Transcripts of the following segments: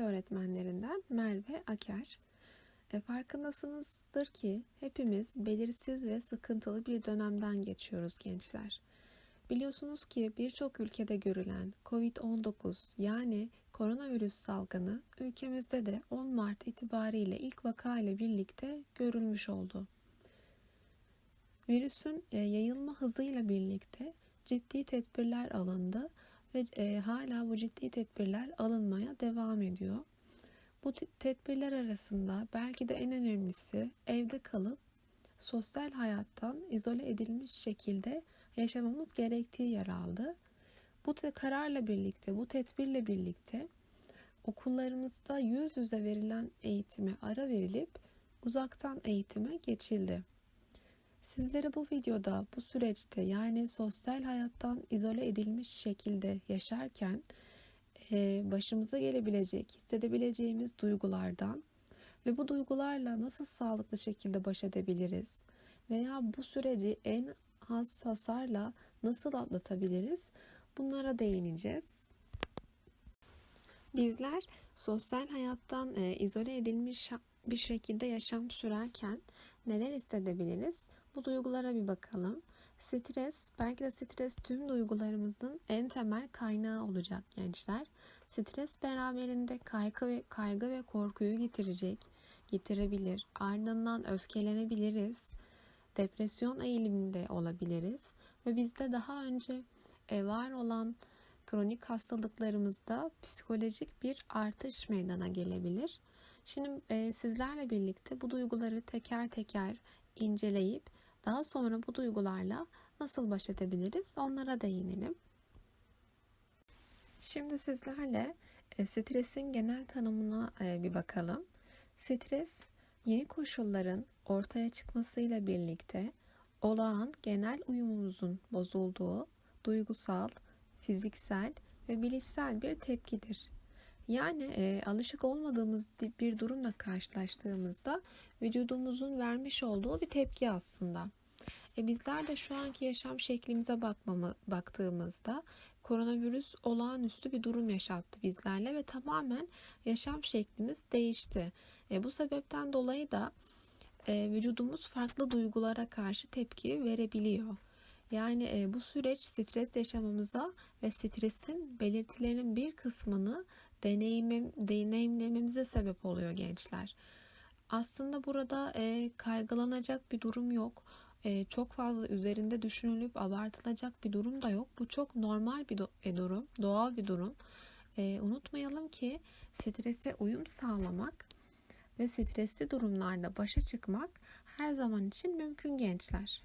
Öğretmenlerinden Merve Aker. E, farkındasınızdır ki hepimiz belirsiz ve sıkıntılı bir dönemden geçiyoruz gençler. Biliyorsunuz ki birçok ülkede görülen COVID-19 yani koronavirüs salgını ülkemizde de 10 Mart itibariyle ilk vaka ile birlikte görülmüş oldu. Virüsün e, yayılma hızıyla birlikte ciddi tedbirler alındı ve e, hala bu ciddi tedbirler alınmaya devam ediyor. Bu tedbirler arasında belki de en önemlisi evde kalıp sosyal hayattan izole edilmiş şekilde yaşamamız gerektiği yer aldı. Bu kararla birlikte, bu tedbirle birlikte okullarımızda yüz yüze verilen eğitime ara verilip uzaktan eğitime geçildi. Sizlere bu videoda bu süreçte yani sosyal hayattan izole edilmiş şekilde yaşarken e, başımıza gelebilecek, hissedebileceğimiz duygulardan ve bu duygularla nasıl sağlıklı şekilde baş edebiliriz veya bu süreci en az hasarla nasıl atlatabiliriz bunlara değineceğiz. Bizler sosyal hayattan e, izole edilmiş bir şekilde yaşam sürerken neler hissedebiliriz? Bu duygulara bir bakalım. Stres, belki de stres tüm duygularımızın en temel kaynağı olacak gençler. Stres beraberinde kaygı ve kaygı ve korkuyu getirecek, getirebilir. Ardından öfkelenebiliriz. Depresyon eğiliminde olabiliriz ve bizde daha önce e, var olan kronik hastalıklarımızda psikolojik bir artış meydana gelebilir. Şimdi e, sizlerle birlikte bu duyguları teker teker inceleyip daha sonra bu duygularla nasıl baş edebiliriz onlara değinelim. Şimdi sizlerle e, stresin genel tanımına e, bir bakalım. Stres, yeni koşulların ortaya çıkmasıyla birlikte olağan genel uyumumuzun bozulduğu duygusal, fiziksel ve bilişsel bir tepkidir. Yani e, alışık olmadığımız bir durumla karşılaştığımızda vücudumuzun vermiş olduğu bir tepki aslında. E, bizler de şu anki yaşam şeklimize bakmama, baktığımızda koronavirüs olağanüstü bir durum yaşattı bizlerle ve tamamen yaşam şeklimiz değişti. E, bu sebepten dolayı da e, vücudumuz farklı duygulara karşı tepki verebiliyor. Yani e, bu süreç stres yaşamamıza ve stresin belirtilerinin bir kısmını deneyimim, deneyimlememize sebep oluyor gençler. Aslında burada e, kaygılanacak bir durum yok. E, çok fazla üzerinde düşünülüp abartılacak bir durum da yok. Bu çok normal bir do- e, durum, doğal bir durum. E, unutmayalım ki strese uyum sağlamak ve stresli durumlarda başa çıkmak her zaman için mümkün gençler.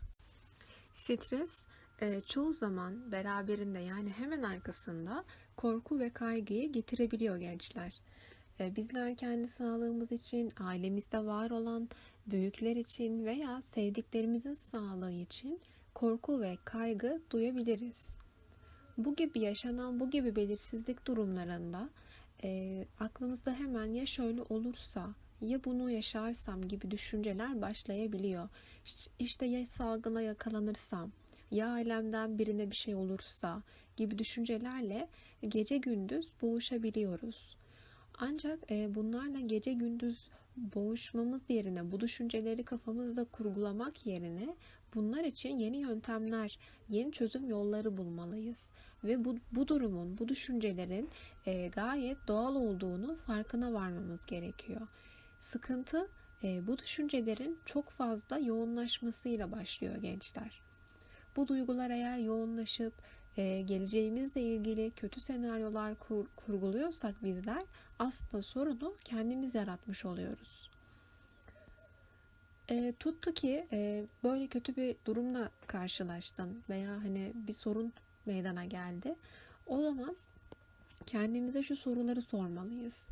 Stres e, çoğu zaman beraberinde yani hemen arkasında korku ve kaygıyı getirebiliyor gençler. E, bizler kendi sağlığımız için, ailemizde var olan büyükler için veya sevdiklerimizin sağlığı için korku ve kaygı duyabiliriz. Bu gibi yaşanan bu gibi belirsizlik durumlarında e, aklımızda hemen ya şöyle olursa ya bunu yaşarsam gibi düşünceler başlayabiliyor. İşte ya salgına yakalanırsam, ya ailemden birine bir şey olursa gibi düşüncelerle gece gündüz boğuşabiliyoruz. Ancak e, bunlarla gece gündüz boğuşmamız yerine bu düşünceleri kafamızda kurgulamak yerine bunlar için yeni yöntemler, yeni çözüm yolları bulmalıyız. Ve bu, bu durumun, bu düşüncelerin e, gayet doğal olduğunu farkına varmamız gerekiyor. Sıkıntı e, bu düşüncelerin çok fazla yoğunlaşmasıyla başlıyor gençler. Bu duygular eğer yoğunlaşıp e, geleceğimizle ilgili kötü senaryolar kur, kurguluyorsak bizler aslında sorunu kendimiz yaratmış oluyoruz. E, tuttu ki e, böyle kötü bir durumla karşılaştın veya hani bir sorun meydana geldi. O zaman kendimize şu soruları sormalıyız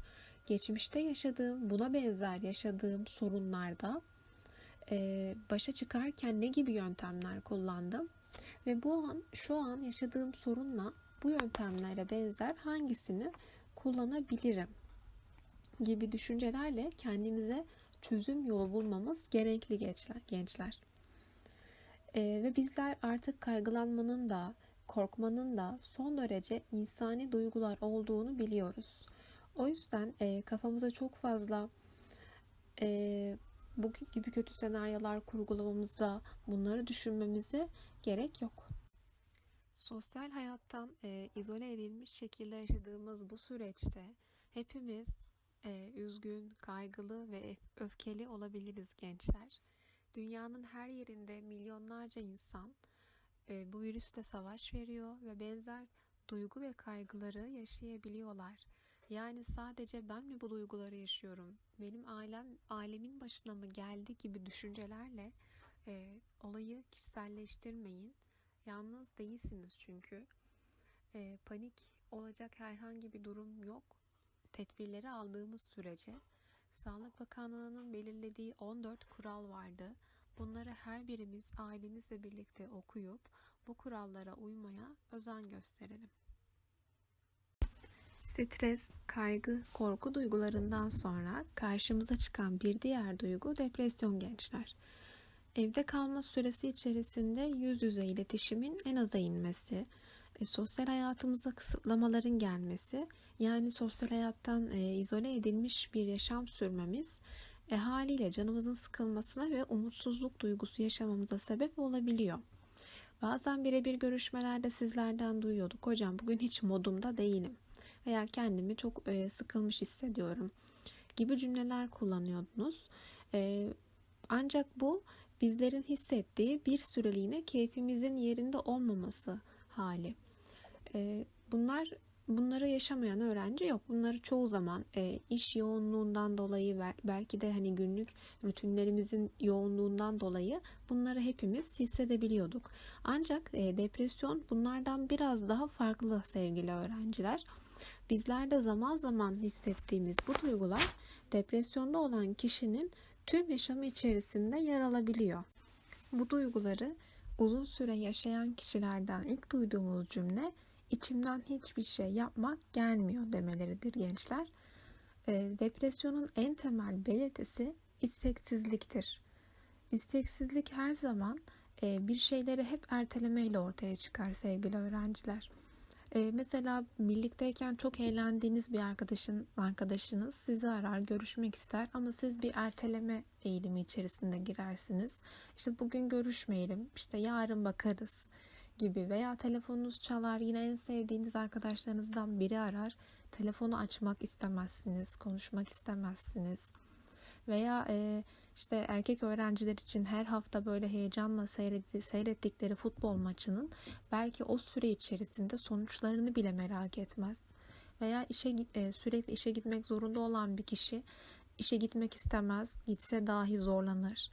geçmişte yaşadığım, buna benzer yaşadığım sorunlarda başa çıkarken ne gibi yöntemler kullandım ve bu an şu an yaşadığım sorunla bu yöntemlere benzer hangisini kullanabilirim gibi düşüncelerle kendimize çözüm yolu bulmamız gerekli gençler. E, ve bizler artık kaygılanmanın da korkmanın da son derece insani duygular olduğunu biliyoruz. O yüzden e, kafamıza çok fazla e, bu gibi kötü senaryolar kurgulamamıza, bunları düşünmemize gerek yok. Sosyal hayattan e, izole edilmiş şekilde yaşadığımız bu süreçte hepimiz e, üzgün, kaygılı ve öfkeli olabiliriz gençler. Dünyanın her yerinde milyonlarca insan e, bu virüste savaş veriyor ve benzer duygu ve kaygıları yaşayabiliyorlar. Yani sadece ben mi bu duyguları yaşıyorum? Benim ailem ailemin başına mı geldi gibi düşüncelerle e, olayı kişiselleştirmeyin. Yalnız değilsiniz çünkü. E, panik olacak herhangi bir durum yok. Tedbirleri aldığımız sürece Sağlık Bakanlığı'nın belirlediği 14 kural vardı. Bunları her birimiz ailemizle birlikte okuyup bu kurallara uymaya özen gösterelim. Stres, kaygı, korku duygularından sonra karşımıza çıkan bir diğer duygu depresyon gençler. Evde kalma süresi içerisinde yüz yüze iletişimin en aza inmesi, e, sosyal hayatımıza kısıtlamaların gelmesi, yani sosyal hayattan e, izole edilmiş bir yaşam sürmemiz e, haliyle canımızın sıkılmasına ve umutsuzluk duygusu yaşamamıza sebep olabiliyor. Bazen birebir görüşmelerde sizlerden duyuyorduk. Hocam bugün hiç modumda değilim veya kendimi çok e, sıkılmış hissediyorum gibi cümleler kullanıyordunuz. E, ancak bu bizlerin hissettiği bir süreliğine keyfimizin yerinde olmaması hali. E, bunlar bunları yaşamayan öğrenci yok. Bunları çoğu zaman e, iş yoğunluğundan dolayı belki de hani günlük rutinlerimizin yoğunluğundan dolayı bunları hepimiz hissedebiliyorduk. Ancak e, depresyon bunlardan biraz daha farklı sevgili öğrenciler. Bizlerde zaman zaman hissettiğimiz bu duygular depresyonda olan kişinin tüm yaşamı içerisinde yer alabiliyor. Bu duyguları uzun süre yaşayan kişilerden ilk duyduğumuz cümle içimden hiçbir şey yapmak gelmiyor demeleridir gençler. E, depresyonun en temel belirtisi isteksizliktir. İsteksizlik her zaman e, bir şeyleri hep ertelemeyle ortaya çıkar sevgili öğrenciler. E, mesela birlikteyken çok eğlendiğiniz bir arkadaşın arkadaşınız sizi arar, görüşmek ister ama siz bir erteleme eğilimi içerisinde girersiniz. İşte bugün görüşmeyelim, işte yarın bakarız gibi veya telefonunuz çalar yine en sevdiğiniz arkadaşlarınızdan biri arar telefonu açmak istemezsiniz konuşmak istemezsiniz veya e, işte erkek öğrenciler için her hafta böyle heyecanla seyrettikleri futbol maçının belki o süre içerisinde sonuçlarını bile merak etmez veya işe e, sürekli işe gitmek zorunda olan bir kişi işe gitmek istemez gitse dahi zorlanır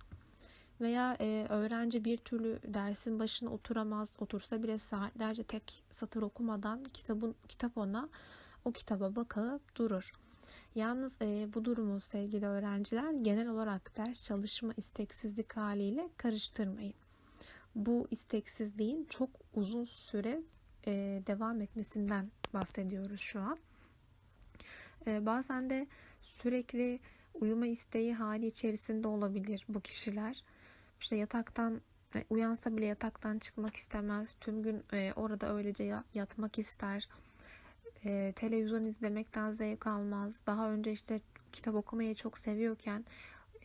veya e, öğrenci bir türlü dersin başına oturamaz, otursa bile saatlerce tek satır okumadan kitabın kitap ona o kitaba bakıp durur. Yalnız e, bu durumu sevgili öğrenciler genel olarak ders çalışma isteksizlik haliyle karıştırmayın. Bu isteksizliğin çok uzun süre e, devam etmesinden bahsediyoruz şu an. E, bazen de sürekli uyuma isteği hali içerisinde olabilir bu kişiler işte yataktan e, uyansa bile yataktan çıkmak istemez. Tüm gün e, orada öylece yatmak ister. E, televizyon izlemekten zevk almaz. Daha önce işte kitap okumayı çok seviyorken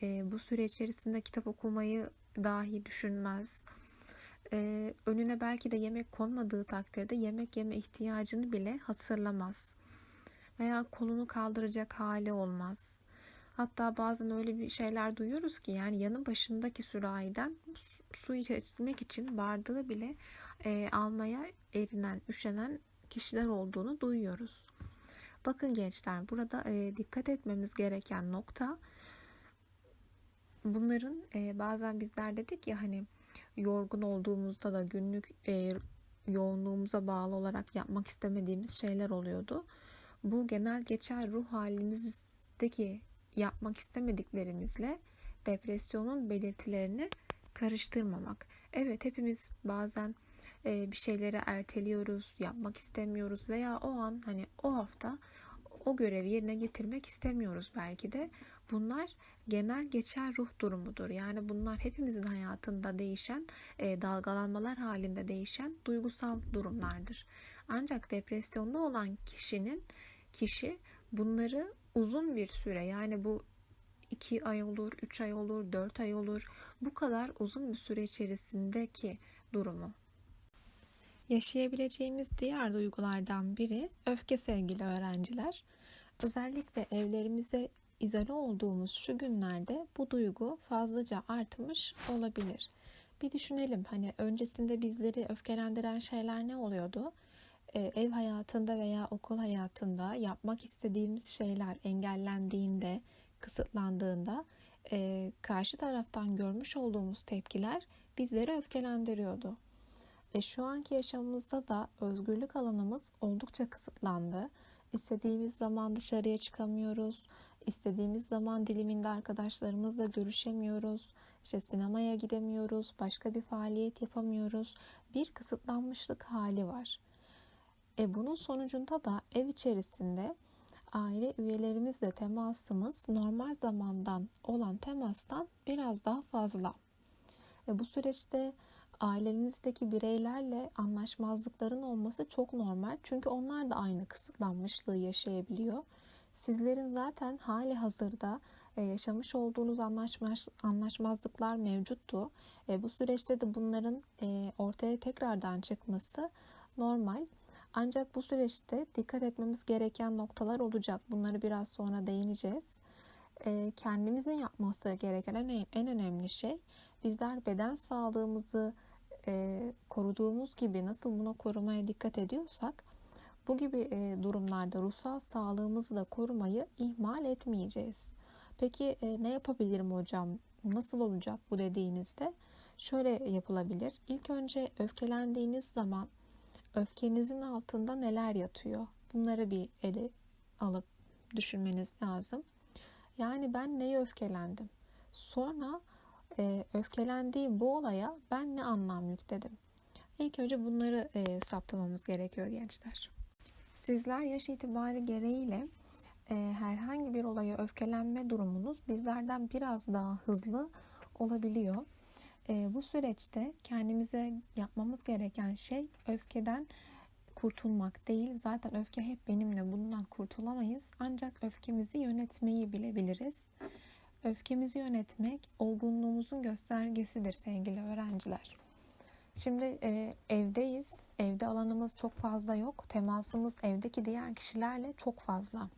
bu süre içerisinde kitap okumayı dahi düşünmez. önüne belki de yemek konmadığı takdirde yemek yeme ihtiyacını bile hatırlamaz. Veya kolunu kaldıracak hali olmaz Hatta bazen öyle bir şeyler duyuyoruz ki yani yanı başındaki sürahiden su içmek için bardağı bile e, almaya erinen, üşenen kişiler olduğunu duyuyoruz. Bakın gençler burada e, dikkat etmemiz gereken nokta bunların e, bazen bizler dedik ya hani yorgun olduğumuzda da günlük e, yoğunluğumuza bağlı olarak yapmak istemediğimiz şeyler oluyordu. Bu genel geçer ruh halimizdeki yapmak istemediklerimizle depresyonun belirtilerini karıştırmamak. Evet hepimiz bazen e, bir şeyleri erteliyoruz, yapmak istemiyoruz veya o an hani o hafta o görevi yerine getirmek istemiyoruz belki de. Bunlar genel geçer ruh durumudur. Yani bunlar hepimizin hayatında değişen, e, dalgalanmalar halinde değişen duygusal durumlardır. Ancak depresyonda olan kişinin kişi bunları uzun bir süre yani bu 2 ay olur, 3 ay olur, 4 ay olur. Bu kadar uzun bir süre içerisindeki durumu. Yaşayabileceğimiz diğer duygulardan biri öfke sevgili öğrenciler. Özellikle evlerimize izole olduğumuz şu günlerde bu duygu fazlaca artmış olabilir. Bir düşünelim hani öncesinde bizleri öfkelendiren şeyler ne oluyordu? Ee, ev hayatında veya okul hayatında yapmak istediğimiz şeyler engellendiğinde, kısıtlandığında e, karşı taraftan görmüş olduğumuz tepkiler bizleri öfkelendiriyordu. E, şu anki yaşamımızda da özgürlük alanımız oldukça kısıtlandı. İstediğimiz zaman dışarıya çıkamıyoruz. İstediğimiz zaman diliminde arkadaşlarımızla görüşemiyoruz. İşte sinemaya gidemiyoruz. Başka bir faaliyet yapamıyoruz. Bir kısıtlanmışlık hali var. E bunun sonucunda da ev içerisinde aile üyelerimizle temasımız normal zamandan olan temastan biraz daha fazla. E bu süreçte ailenizdeki bireylerle anlaşmazlıkların olması çok normal. Çünkü onlar da aynı kısıtlanmışlığı yaşayabiliyor. Sizlerin zaten hali hazırda e, yaşamış olduğunuz anlaşmaz, anlaşmazlıklar mevcuttu. E, bu süreçte de bunların e, ortaya tekrardan çıkması normal. Ancak bu süreçte dikkat etmemiz gereken noktalar olacak. Bunları biraz sonra değineceğiz. Kendimizin yapması gereken en önemli şey bizler beden sağlığımızı koruduğumuz gibi nasıl bunu korumaya dikkat ediyorsak bu gibi durumlarda ruhsal sağlığımızı da korumayı ihmal etmeyeceğiz. Peki ne yapabilirim hocam? Nasıl olacak bu dediğinizde? Şöyle yapılabilir. İlk önce öfkelendiğiniz zaman öfkenizin altında neler yatıyor? Bunları bir ele alıp düşünmeniz lazım. Yani ben neye öfkelendim? Sonra e, öfkelendiğim bu olaya ben ne anlam yükledim? İlk önce bunları e, saptamamız gerekiyor gençler. Sizler yaş itibari gereğiyle e, herhangi bir olaya öfkelenme durumunuz bizlerden biraz daha hızlı olabiliyor. E, bu süreçte kendimize yapmamız gereken şey öfkeden kurtulmak değil. Zaten öfke hep benimle bundan kurtulamayız. Ancak öfkemizi yönetmeyi bilebiliriz. Öfkemizi yönetmek olgunluğumuzun göstergesidir sevgili öğrenciler. Şimdi e, evdeyiz. Evde alanımız çok fazla yok. Temasımız evdeki diğer kişilerle çok fazla.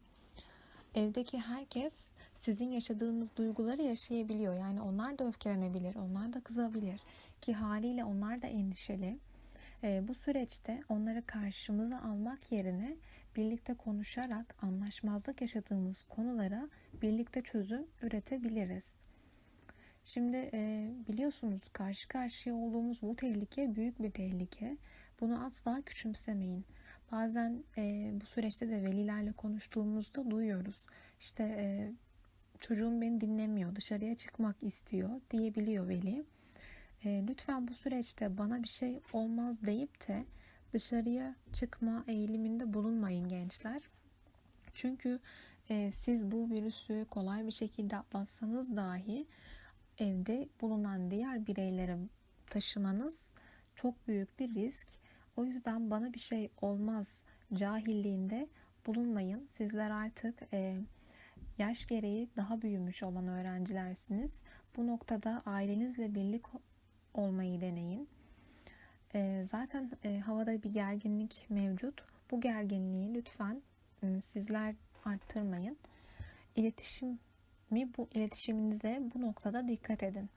Evdeki herkes sizin yaşadığınız duyguları yaşayabiliyor. Yani onlar da öfkelenebilir, onlar da kızabilir ki haliyle onlar da endişeli. E, bu süreçte onları karşımıza almak yerine birlikte konuşarak anlaşmazlık yaşadığımız konulara birlikte çözüm üretebiliriz. Şimdi e, biliyorsunuz karşı karşıya olduğumuz bu tehlike büyük bir tehlike. Bunu asla küçümsemeyin. Bazen e, bu süreçte de velilerle konuştuğumuzda duyuyoruz. İşte e, çocuğum beni dinlemiyor, dışarıya çıkmak istiyor diyebiliyor veli. E, lütfen bu süreçte bana bir şey olmaz deyip de dışarıya çıkma eğiliminde bulunmayın gençler. Çünkü e, siz bu virüsü kolay bir şekilde atlatsanız dahi evde bulunan diğer bireylere taşımanız çok büyük bir risk. O yüzden bana bir şey olmaz cahilliğinde bulunmayın. Sizler artık e, yaş gereği daha büyümüş olan öğrencilersiniz. Bu noktada ailenizle birlik olmayı deneyin. E, zaten e, havada bir gerginlik mevcut. Bu gerginliği lütfen e, sizler arttırmayın. İletişimi bu iletişiminize bu noktada dikkat edin.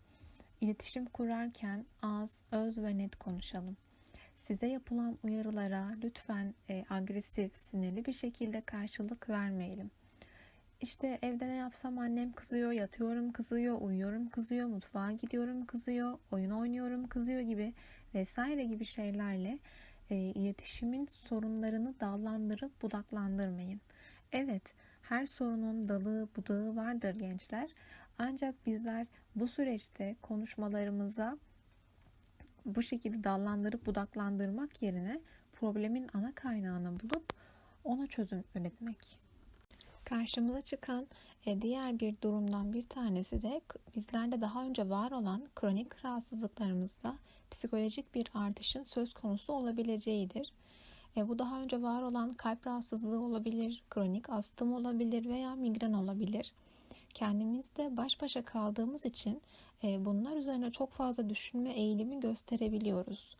İletişim kurarken az, öz ve net konuşalım. Size yapılan uyarılara lütfen e, agresif, sinirli bir şekilde karşılık vermeyelim. İşte evde ne yapsam annem kızıyor, yatıyorum kızıyor, uyuyorum kızıyor, mutfağa gidiyorum kızıyor, oyun oynuyorum kızıyor gibi vesaire gibi şeylerle e, iletişimin sorunlarını dallandırıp budaklandırmayın. Evet, her sorunun dalı budağı vardır gençler. Ancak bizler bu süreçte konuşmalarımıza bu şekilde dallandırıp budaklandırmak yerine problemin ana kaynağını bulup ona çözüm üretmek. Karşımıza çıkan e, diğer bir durumdan bir tanesi de bizlerde daha önce var olan kronik rahatsızlıklarımızda psikolojik bir artışın söz konusu olabileceğidir. E, bu daha önce var olan kalp rahatsızlığı olabilir, kronik astım olabilir veya migren olabilir. Kendimizde baş başa kaldığımız için e, bunlar üzerine çok fazla düşünme eğilimi gösterebiliyoruz.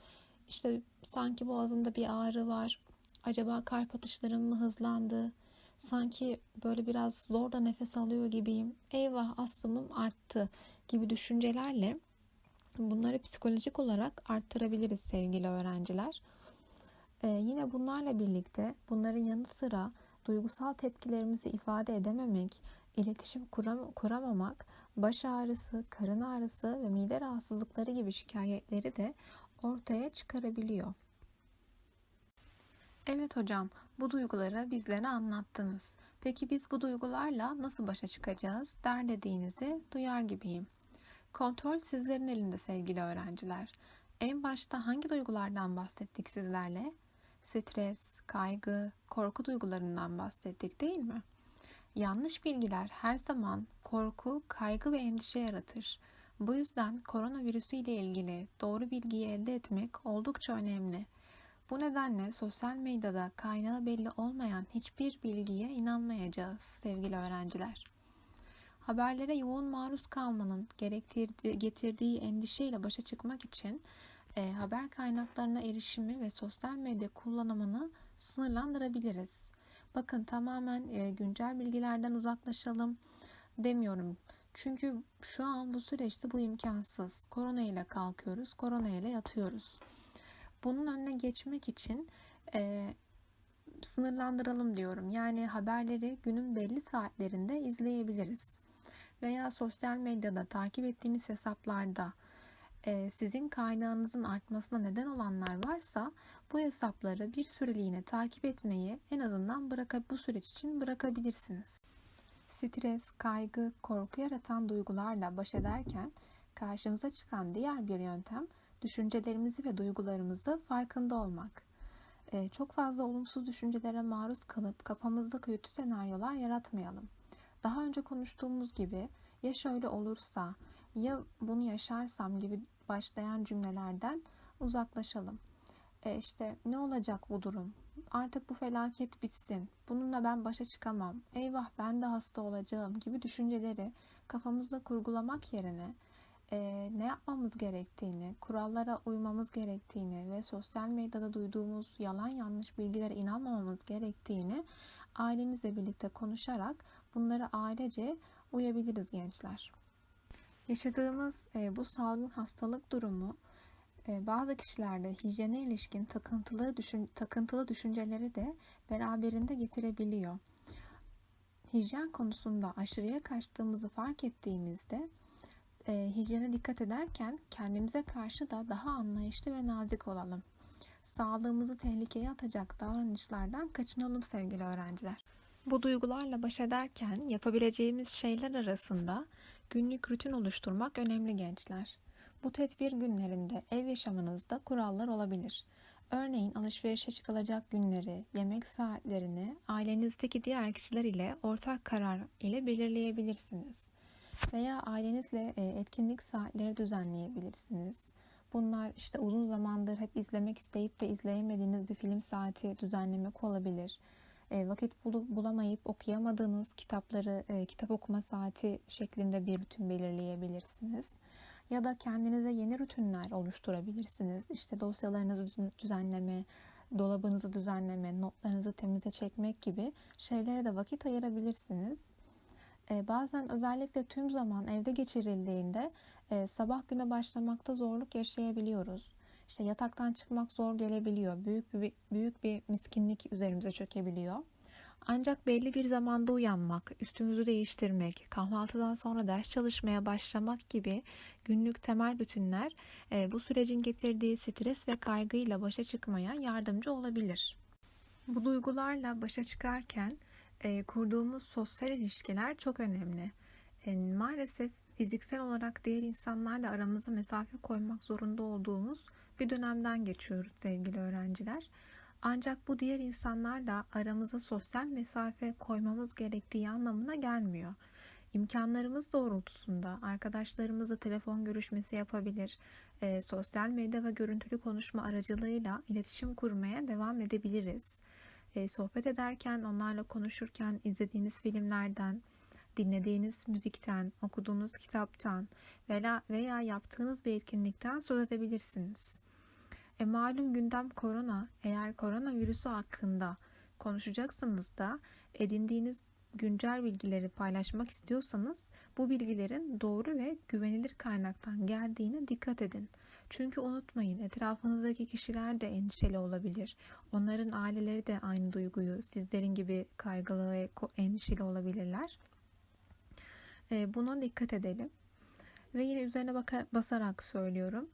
İşte sanki boğazımda bir ağrı var. Acaba kalp atışlarım mı hızlandı? Sanki böyle biraz zor da nefes alıyor gibiyim. Eyvah astımım arttı gibi düşüncelerle bunları psikolojik olarak arttırabiliriz sevgili öğrenciler. Ee, yine bunlarla birlikte bunların yanı sıra duygusal tepkilerimizi ifade edememek, iletişim kuram kuramamak, baş ağrısı, karın ağrısı ve mide rahatsızlıkları gibi şikayetleri de ortaya çıkarabiliyor. Evet hocam, bu duyguları bizlere anlattınız. Peki biz bu duygularla nasıl başa çıkacağız der dediğinizi duyar gibiyim. Kontrol sizlerin elinde sevgili öğrenciler. En başta hangi duygulardan bahsettik sizlerle? Stres, kaygı, korku duygularından bahsettik değil mi? Yanlış bilgiler her zaman korku, kaygı ve endişe yaratır. Bu yüzden koronavirüsü ile ilgili doğru bilgiyi elde etmek oldukça önemli. Bu nedenle sosyal medyada kaynağı belli olmayan hiçbir bilgiye inanmayacağız sevgili öğrenciler. Haberlere yoğun maruz kalmanın getirdiği endişeyle başa çıkmak için e, haber kaynaklarına erişimi ve sosyal medya kullanımını sınırlandırabiliriz. Bakın tamamen e, güncel bilgilerden uzaklaşalım demiyorum. Çünkü şu an bu süreçte bu imkansız. Korona ile kalkıyoruz, korona ile yatıyoruz. Bunun önüne geçmek için e, sınırlandıralım diyorum. Yani haberleri günün belli saatlerinde izleyebiliriz. Veya sosyal medyada takip ettiğiniz hesaplarda e, sizin kaynağınızın artmasına neden olanlar varsa bu hesapları bir süreliğine takip etmeyi en azından bırakıp bu süreç için bırakabilirsiniz. Stres, kaygı, korku yaratan duygularla baş ederken karşımıza çıkan diğer bir yöntem düşüncelerimizi ve duygularımızı farkında olmak. Ee, çok fazla olumsuz düşüncelere maruz kalıp kafamızda kötü senaryolar yaratmayalım. Daha önce konuştuğumuz gibi ya şöyle olursa ya bunu yaşarsam gibi başlayan cümlelerden uzaklaşalım. E işte ne olacak bu durum? Artık bu felaket bitsin. Bununla ben başa çıkamam. Eyvah ben de hasta olacağım gibi düşünceleri kafamızda kurgulamak yerine e, ne yapmamız gerektiğini, kurallara uymamız gerektiğini ve sosyal medyada duyduğumuz yalan yanlış bilgilere inanmamamız gerektiğini ailemizle birlikte konuşarak bunları ailece uyabiliriz gençler. Yaşadığımız e, bu salgın hastalık durumu e, bazı kişilerde hijyene ilişkin takıntılı, düşün, takıntılı düşünceleri de beraberinde getirebiliyor. Hijyen konusunda aşırıya kaçtığımızı fark ettiğimizde e, hijyene dikkat ederken kendimize karşı da daha anlayışlı ve nazik olalım. Sağlığımızı tehlikeye atacak davranışlardan kaçınalım sevgili öğrenciler. Bu duygularla baş ederken yapabileceğimiz şeyler arasında günlük rutin oluşturmak önemli gençler. Bu tedbir günlerinde ev yaşamınızda kurallar olabilir. Örneğin alışverişe çıkılacak günleri, yemek saatlerini ailenizdeki diğer kişiler ile ortak karar ile belirleyebilirsiniz. Veya ailenizle e, etkinlik saatleri düzenleyebilirsiniz. Bunlar işte uzun zamandır hep izlemek isteyip de izleyemediğiniz bir film saati düzenlemek olabilir. E, vakit bulamayıp okuyamadığınız kitapları e, kitap okuma saati şeklinde bir rutin belirleyebilirsiniz. Ya da kendinize yeni rutinler oluşturabilirsiniz. İşte dosyalarınızı düzenleme, dolabınızı düzenleme, notlarınızı temize çekmek gibi şeylere de vakit ayırabilirsiniz. Ee, bazen özellikle tüm zaman evde geçirildiğinde e, sabah güne başlamakta zorluk yaşayabiliyoruz. İşte yataktan çıkmak zor gelebiliyor. Büyük bir, büyük bir miskinlik üzerimize çökebiliyor. Ancak belli bir zamanda uyanmak, üstümüzü değiştirmek, kahvaltıdan sonra ders çalışmaya başlamak gibi günlük temel rutinler e, bu sürecin getirdiği stres ve kaygıyla başa çıkmaya yardımcı olabilir. Bu duygularla başa çıkarken e, kurduğumuz sosyal ilişkiler çok önemli. E, maalesef fiziksel olarak diğer insanlarla aramıza mesafe koymak zorunda olduğumuz bir dönemden geçiyoruz sevgili öğrenciler. Ancak bu diğer insanlarla aramıza sosyal mesafe koymamız gerektiği anlamına gelmiyor. İmkanlarımız doğrultusunda arkadaşlarımızla telefon görüşmesi yapabilir, e, sosyal medya ve görüntülü konuşma aracılığıyla iletişim kurmaya devam edebiliriz. E, sohbet ederken, onlarla konuşurken izlediğiniz filmlerden, dinlediğiniz müzikten, okuduğunuz kitaptan veya, veya yaptığınız bir etkinlikten söz edebilirsiniz. E, malum gündem korona. Eğer koronavirüsü hakkında konuşacaksanız da edindiğiniz güncel bilgileri paylaşmak istiyorsanız bu bilgilerin doğru ve güvenilir kaynaktan geldiğine dikkat edin. Çünkü unutmayın etrafınızdaki kişiler de endişeli olabilir. Onların aileleri de aynı duyguyu sizlerin gibi kaygılı ve endişeli olabilirler. E, buna dikkat edelim. Ve yine üzerine bakar, basarak söylüyorum.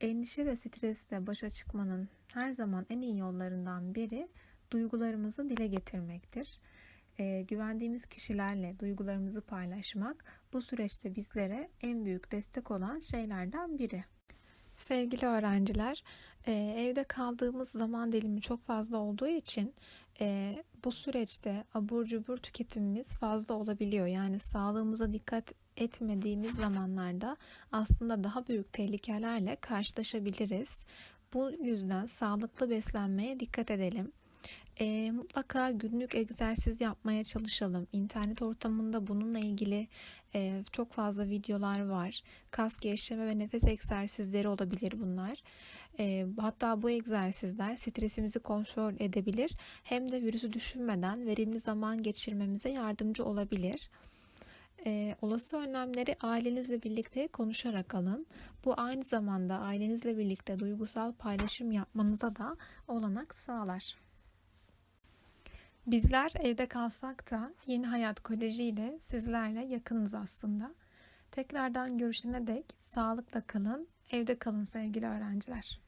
Endişe ve stresle başa çıkmanın her zaman en iyi yollarından biri duygularımızı dile getirmektir. E, güvendiğimiz kişilerle duygularımızı paylaşmak bu süreçte bizlere en büyük destek olan şeylerden biri. Sevgili öğrenciler, e, evde kaldığımız zaman dilimi çok fazla olduğu için e, bu süreçte abur cubur tüketimimiz fazla olabiliyor. Yani sağlığımıza dikkat etmediğimiz zamanlarda aslında daha büyük tehlikelerle karşılaşabiliriz. Bu yüzden sağlıklı beslenmeye dikkat edelim. E, mutlaka günlük egzersiz yapmaya çalışalım. İnternet ortamında bununla ilgili e, çok fazla videolar var. Kas gevşeme ve nefes egzersizleri olabilir bunlar. E, hatta bu egzersizler stresimizi kontrol edebilir. Hem de virüsü düşünmeden verimli zaman geçirmemize yardımcı olabilir. E, olası önlemleri ailenizle birlikte konuşarak alın. Bu aynı zamanda ailenizle birlikte duygusal paylaşım yapmanıza da olanak sağlar. Bizler evde kalsak da Yeni Hayat Koleji ile sizlerle yakınız aslında. Tekrardan görüşene dek sağlıkla kalın, evde kalın sevgili öğrenciler.